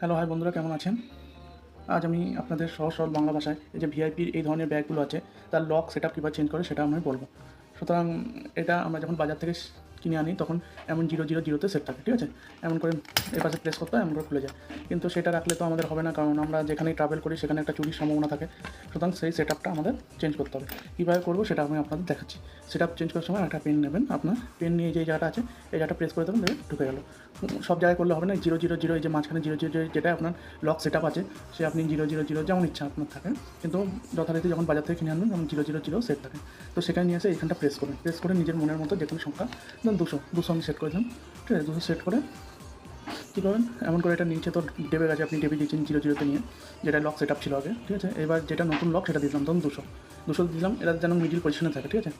Hello hi বন্ধুরা, কেমন আছেন? আজ আমি আপনাদের সহজ সরল বাংলা ভাষায় এই যে ভিআইপির এই ধরনের ব্যাগগুলো আছে, তার লক সেট আপ কীভাবে চেঞ্জ করে সেটা আমি বলব। সুতরাং এটা আমরা যখন বাজার থেকে কিনে আনি, তখন এমন জিরো জিরো জিরোতে সেট থাকে, ঠিক আছে? এমন করে এই পাশে প্রেস করতে হয়, এমন করে খুলে যায়। কিন্তু সেটা রাখলে তো আমাদের হবে না, কারণ আমরা যেখানেই ট্রাভেল করি, সেখানে একটা চুরির সম্ভাবনা থাকে। সুতরাং সেই সেট আপটা আমাদের চেঞ্জ করতে হবে। কীভাবে করব সেটা আমি আপনাদের দেখাচ্ছি। সেট আপ চেঞ্জ করার সময় একটা পেন নেবেন আপনার। পেন নিয়ে যে জায়গাটা আছে, এই জায়গাটা প্রেস করে দেবেন ঢুকে গেল। সব জায়গায় করলে হবে না, জিরো জিরো জিরো, এই যে মাঝখানে জিরো জিরো যেটা আপনার লক সেট আপ আছে, সে আপনি জিরো জিরো জিরো যেমন ইচ্ছা আপনার থাকে। কিন্তু যথারীতি যখন বাজার থেকে কিনে আনবেন যেমন জিরো জিরো জিরো সেট থাকে। তো সেখানে নিয়ে এসে এখানটা প্রেস করবেন প্রেস করে নিজের মনের মতো যে কোনো সংখ্যা ধরুন দুশো দুশো আমি সেট করে দিলাম ঠিক আছে, দুশো সেট করে কী করবেন এমন করে এটা নিচে তো ডেবে গেছে আপনি ডেবে দিয়েছেন জিরো জিরোতে নিয়ে, যেটা লক সেট আপ ছিল আগে, ঠিক আছে? এবার যেটা নতুন লক সেটা দিলাম, তখন দুশো। দুশো দিলাম, এটা যেন মিডিল পজিশনে থাকে, ঠিক আছে?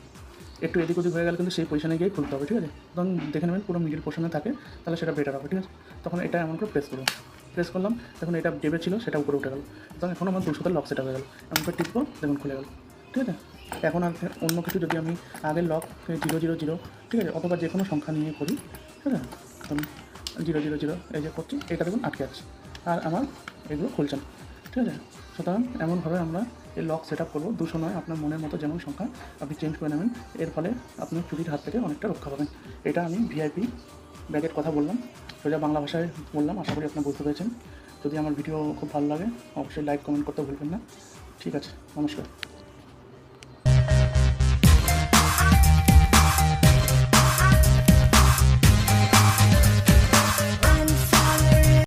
একটু এদিক ওদিক হয়ে গেলে কিন্তু সেই পজিশনে গিয়ে খুলতে হবে, ঠিক আছে? তখন দেখে নেবেন পুরো মিডিল পজিশনে থাকে, তাহলে সেটা বেটার হবে, ঠিক আছে? তখন এটা এমন করে প্রেস করুন। প্রেস করলাম তখন এটা ডেবে ছিল, সেটা উপরে উঠে গেল। তখন এখন আমার দুশোতে লক সেট হয়ে গেল। এমন করে টিপবো, দেখুন খুলে গেল। ঠিক আছে? এখন অন্য কিছু যদি আমি আগের লক জিরো জিরো জিরো ঠিক আছে, অথবা যে কোনো সংখ্যা নিয়ে করি, ঠিক আছে জিরো জিরো জিরো এই যে করছি, এটা দেখুন আটকে আছে, আর আমার এগুলো খুলছে না, ঠিক আছে, সুতরাং এমনভাবে আমরা এই লক সেট আপ করব, দুশো নয় আপনার মনের মতো যেমন সংখ্যা আপনি চেঞ্জ করে নেবেন, এর ফলে আপনি চুরির হাত থেকে অনেকটা রক্ষা পাবেন, এটা আমি ভিআইপি ব্যাগের কথা বললাম, সোজা বাংলা ভাষায় বললাম, আশা করি আপনারা বুঝতে পেরেছেন, যদি আমার ভিডিও খুব ভালো লাগে, অবশ্যই লাইক কমেন্ট করতে ভুলবেন না, ঠিক আছে, নমস্কার।